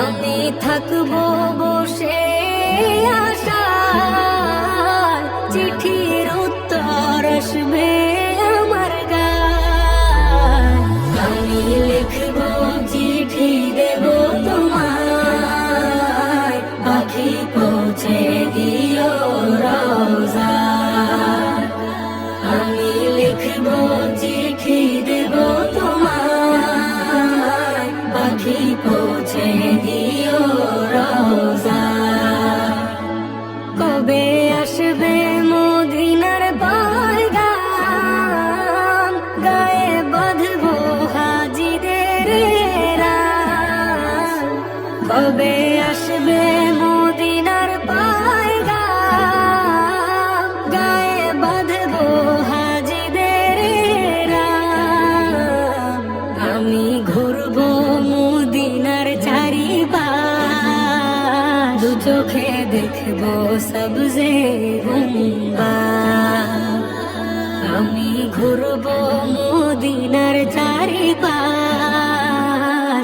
আমি থাকব বসে কবে আসবে মদিনার পায়গাম। গায়ে বাঁধবো হাজিদের। আমি ঘুরবো মদিনার চারিপাশ। দু চোখে দেখব সবজে গুম্বা। আমি ঘুরবো মদিনার চারিপাশ।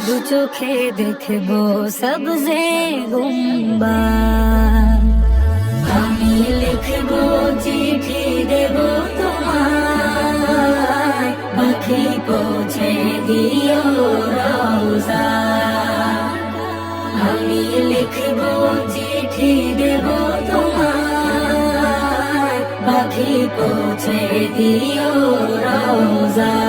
দু চোখে দেখব সবজে গুম্বা। আমি লিখব, চিঠি দেব তোমায়। পাখি পৌঁছে দিও রোজা আমি লিখব, চিঠি দেব তোমায়। পাখি পৌঁছে দিও রোজা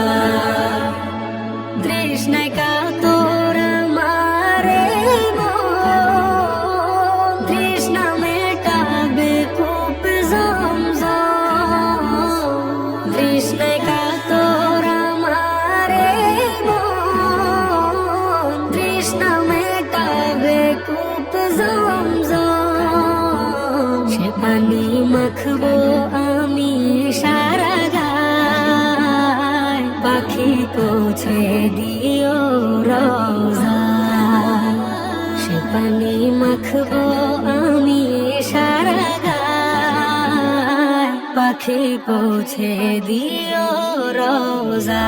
মাখবো আমি সারা গায়। পাখি পৌঁছে দিও রোজা। সে পানি মাখবো আমি সারা গায়। পাখি পৌঁছে দিও রোজা।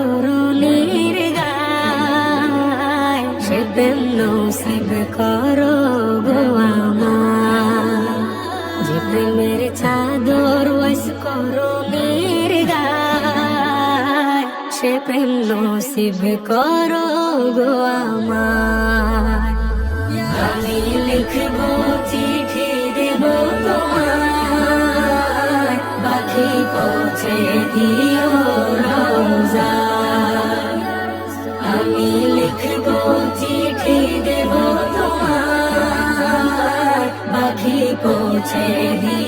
করুণীর গায়, সে করো গো আমার। করো গো আমি লিখব চিঠি দেব তোমায় পাখি পৌঁছে দিও রোজা তোমায় পাখি পৌঁছে দিও রোজা